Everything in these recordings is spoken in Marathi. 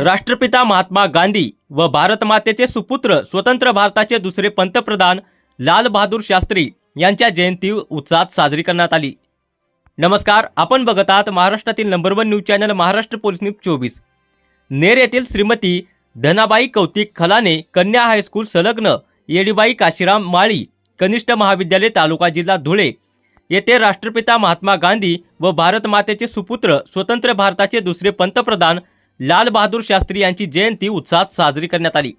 राष्ट्रपिता महात्मा गांधी व भारतमातेचे सुपुत्र स्वतंत्र भारताचे दुसरे पंतप्रधान लाल बहादूर शास्त्री यांच्या जयंती उत्साहात साजरी करण्यात आली. नमस्कार आपण बघत आहात महाराष्ट्रातील number one news channel Maharashtra police news चोवीस. नेर येथील श्रीमती धनाबाई कौतिक खलाने कन्या हायस्कूल संलग्न येडीबाई काशीराम माळी कनिष्ठ महाविद्यालय तालुका जिल्हा धुळे येथे राष्ट्रपिता महात्मा गांधी व भारतमातेचे सुपुत्र स्वतंत्र भारताचे दुसरे पंतप्रधान लाल बहादूर शास्त्री यांची जयंती उत्साहात साजरी करण्यात आली.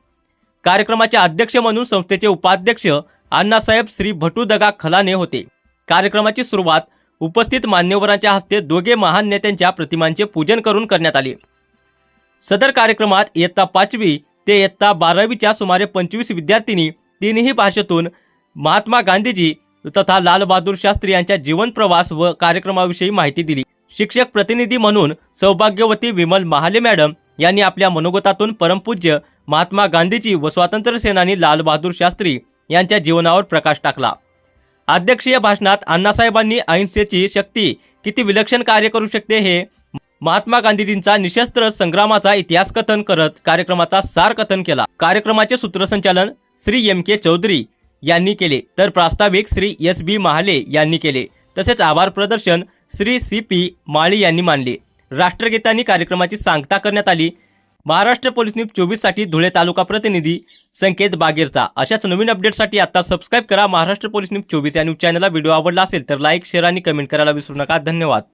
कार्यक्रमाचे अध्यक्ष म्हणून संस्थेचे उपाध्यक्ष अण्णासाहेब श्री भटूदगा खलाने होते. कार्यक्रमाची सुरुवात उपस्थित मान्यवरांच्या हस्ते दोघे महान नेत्यांच्या प्रतिमांचे पूजन करून करण्यात आले. सदर कार्यक्रमात इयत्ता पाचवी ते इयत्ता बारावीच्या सुमारे पंचवीस विद्यार्थिनी तिन्ही भाषेतून महात्मा गांधीजी तथा लालबहादूर शास्त्री यांच्या जीवन प्रवास व कार्यक्रमाविषयी माहिती दिली. शिक्षक प्रतिनिधी म्हणून सौभाग्यवती विमल महाले मॅडम यांनी आपल्या मनोगतातून परमपूज्य महात्मा गांधीजी व स्वातंत्र्य सेनानी लालबहादूर शास्त्री यांच्या जीवनावर प्रकाश टाकला. अध्यक्षीय भाषणात अण्णासाहेबांनी अहिंसेची शक्ती किती विलक्षण कार्य करू शकते हे महात्मा गांधीजींचा निशस्त्र संग्रामाचा इतिहास कथन करत कार्यक्रमाचा सार कथन केला. कार्यक्रमाचे सूत्रसंचालन श्री एम के चौधरी यांनी केले. तर प्रास्ताविक श्री एस बी महाले यांनी केले. तसेच आभार प्रदर्शन श्री सी पी माळी यांनी मानले राष्ट्रगीतांनी कार्यक्रमाची सांगता करण्यात आली. महाराष्ट्र पोलीस न्यूज चोवीससाठी धुळे तालुका प्रतिनिधी संकेत बागेरचा. अशाच नवीन अपडेटसाठी आता सबस्क्राईब करा महाराष्ट्र पोलीस न्यूज चोवीस या न्यूज चॅनलला. व्हिडिओ आवडला असेल तर लाईक शेअर आणि कमेंट करायला विसरू नका. धन्यवाद.